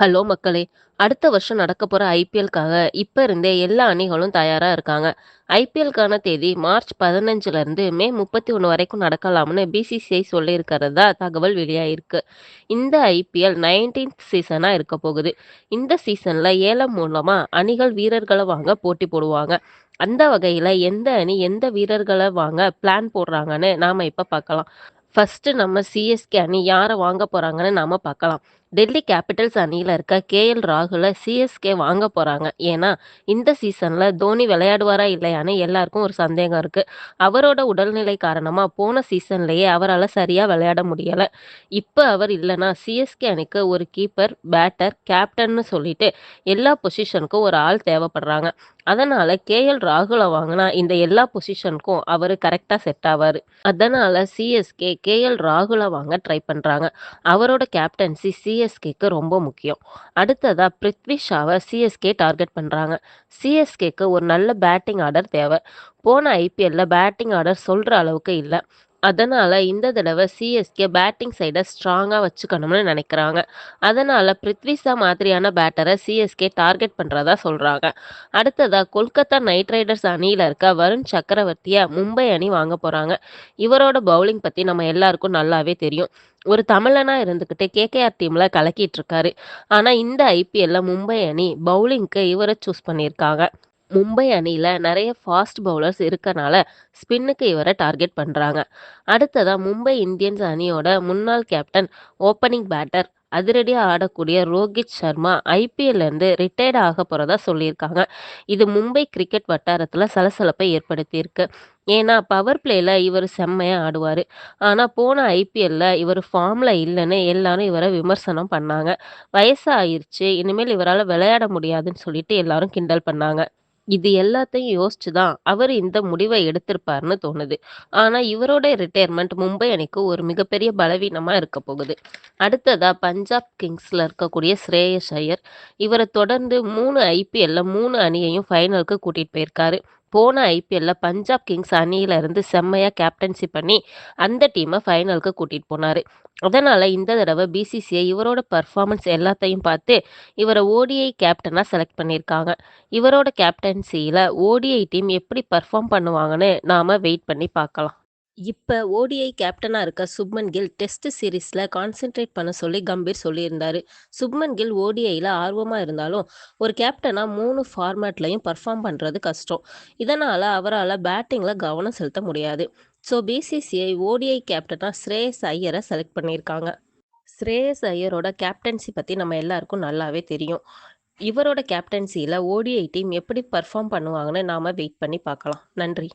Hello மக்களே! அடுத்த வருஷம் நடக்கப் போற ஐபிஎல்‌க்காக இப்ப இருந்தே எல்லா அணிகளும் தயாரா இருக்காங்க. ஐபிஎல்‌க்கான தேதி மார்ச் 15லிருந்து மே 31 வரைக்கும் நடக்கலாம்னு பிசிசிஐ சொல்லியிருக்கிறதா தகவல் வெளியாயிருக்கு. இந்த ஐபிஎல் 19த் சீசனா இருக்க போகுது. இந்த சீசன்ல ஏலம் மூலமா அணிகள் வீரர்களை வாங்க போட்டி போடுவாங்க. அந்த வகையில எந்த அணி எந்த வீரர்களை வாங்க பிளான் போடுறாங்கன்னு நாம இப்ப பார்க்கலாம். ஃபர்ஸ்ட் நம்ம சிஎஸ்கே அணி யாரை வாங்க போறாங்கன்னு நாம பார்க்கலாம். டெல்லி கேபிட்டல்ஸ் அணியில் இருக்க கே.எல். ராகுலை சிஎஸ்கே வாங்க போகிறாங்க ஏன்னா, இந்த சீசனில் தோனி விளையாடுவாரா இல்லையான்னு எல்லாருக்கும் ஒரு சந்தேகம் இருக்குது அவரோட உடல்நிலை காரணமாக போன சீசன்லேயே அவரால் சரியாக விளையாட முடியலை இப்போ அவர் இல்லைன்னா சிஎஸ்கே அணிக்கு ஒரு கீப்பர், பேட்டர், கேப்டன்னு சொல்லிட்டு எல்லா பொசிஷனுக்கும் ஒரு ஆள் தேவைப்படுறாங்க. அதனால கே.எல். ராகுல வாங்கினா இந்த எல்லா பொசிஷனுக்கும் அவரு கரெக்டாக செட் ஆவார் அதனால சிஎஸ்கே கே.எல். ராகுல வாங்க ட்ரை பண்றாங்க. அவரோட கேப்டன்சி சிஎஸ்கேக்கு ரொம்ப முக்கியம். அடுத்ததா பிருத்வி ஷாவை சிஎஸ்கே டார்கெட் பண்றாங்க. சிஎஸ்கேக்கு ஒரு நல்ல பேட்டிங் ஆர்டர் தேவை. போன ஐபிஎல்ல பேட்டிங் ஆர்டர் சொல்ற அளவுக்கு இல்லை அதனால் இந்த தடவை சிஎஸ்கே பேட்டிங் சைடை ஸ்ட்ராங்காக வச்சுக்கணும்னு நினைக்கிறாங்க. அதனால் பிருத்விஷா மாதிரியான பேட்டரை சிஎஸ்கே டார்கெட் பண்ணுறதா சொல்கிறாங்க அடுத்ததாக கொல்கத்தா நைட் ரைடர்ஸ் அணியில் இருக்க வருண் சக்கரவர்த்தியை மும்பை அணி வாங்க போகிறாங்க இவரோட பவுலிங் பற்றி நம்ம எல்லாருக்கும் நல்லாவே தெரியும். ஒரு தமிழனா இருந்துக்கிட்டு கேகேஆர் டீம்ல கலக்கிட்டு இருக்காரு. ஆனால் இந்த ஐபிஎல்ல மும்பை அணி பவுலிங்க்கு இவரை சூஸ் பண்ணியிருக்காங்க. மும்பை அணியில் நிறைய ஃபாஸ்ட் பவுலர்ஸ் இருக்கனால ஸ்பின்னுக்கு இவரை டார்கெட் பண்ணுறாங்க அடுத்ததாக மும்பை இந்தியன்ஸ் அணியோட முன்னாள் கேப்டன், ஓப்பனிங் பேட்டர், அதிரடியாக ஆடக்கூடிய ரோகித் சர்மா ஐபிஎல்லேருந்து ரிட்டையர்ட் ஆக போகிறதா சொல்லியிருக்காங்க. இது மும்பை கிரிக்கெட் வட்டாரத்தில் சலசலப்பை ஏற்படுத்தியிருக்கு. ஏன்னா பவர் பிளேயில் இவர் செம்மையாக ஆடுவார் ஆனால் போன ஐபிஎல்ல இவர் ஃபார்மில் இல்லைன்னு எல்லாரும் இவரை விமர்சனம் பண்ணாங்க. வயசாயிருச்சு இனிமேல் இவரால் விளையாட முடியாதுன்னு சொல்லிட்டு எல்லாரும் கிண்டல் பண்ணாங்க. இது எல்லாத்தையும் யோசிச்சு தான் அவர் இந்த முடிவை எடுத்திருப்பார்னு தோணுது. ஆனா இவரோட ரிட்டையர்மெண்ட் மும்பை அணிக்கு ஒரு மிகப்பெரிய பலவீனமா இருக்க போகுது. அடுத்ததா பஞ்சாப் கிங்ஸ்ல இருக்கக்கூடிய ஸ்ரேயஸ் ஐயர். இவரை தொடர்ந்து மூணு ஐபிஎல்ல மூணு அணியையும் ஃபைனலுக்கு கூட்டிட்டு போயிருக்காரு. போன ஐபிஎல்ல பஞ்சாப் கிங்ஸ் அணியில இருந்து செம்மையா கேப்டன்சி பண்ணி அந்த டீமை ஃபைனலுக்கு கூட்டிட்டு போனாரு. அதனால இந்த தடவை பிசிசிஐ இவரோட பர்ஃபார்மன்ஸ் எல்லாத்தையும் பார்த்து இவரை ஓடிஐ கேப்டனாக செலக்ட் பண்ணியிருக்காங்க. இவரோட கேப்டன்சியில் ஓடிஐ டீம் எப்படி பர்ஃபார்ம் பண்ணுவாங்கன்னு நாம வெயிட் பண்ணி பார்க்கலாம். இப்ப ஓடிஐ கேப்டனா இருக்க சுப்மன் கில் டெஸ்ட் சீரிஸ்ல கான்சென்ட்ரேட் பண்ண சொல்லி கம்பீர் சொல்லியிருந்தாரு. சுப்மன் கில் ஓடிஐல ஆர்வமா இருந்தாலும் ஒரு கேப்டனா மூணு ஃபார்மேட்லையும் பர்ஃபார்ம் பண்றது கஷ்டம். இதனால அவரால் பேட்டிங்ல கவனம் செலுத்த முடியாது. ஸோ பிசிசிஐ ஓடிஐ கேப்டனா ஸ்ரேயஸ் ஐயரை செலக்ட் பண்ணியிருக்காங்க. ஸ்ரேயஸ் ஐயரோட கேப்டன்சி பற்றி நம்ம எல்லாருக்கும் நல்லாவே தெரியும். இவரோட கேப்டன்சியில் ஓடிஐ டீம் எப்படி பர்ஃபார்ம் பண்ணுவாங்கன்னு நாம வெயிட் பண்ணி பார்க்கலாம். நன்றி.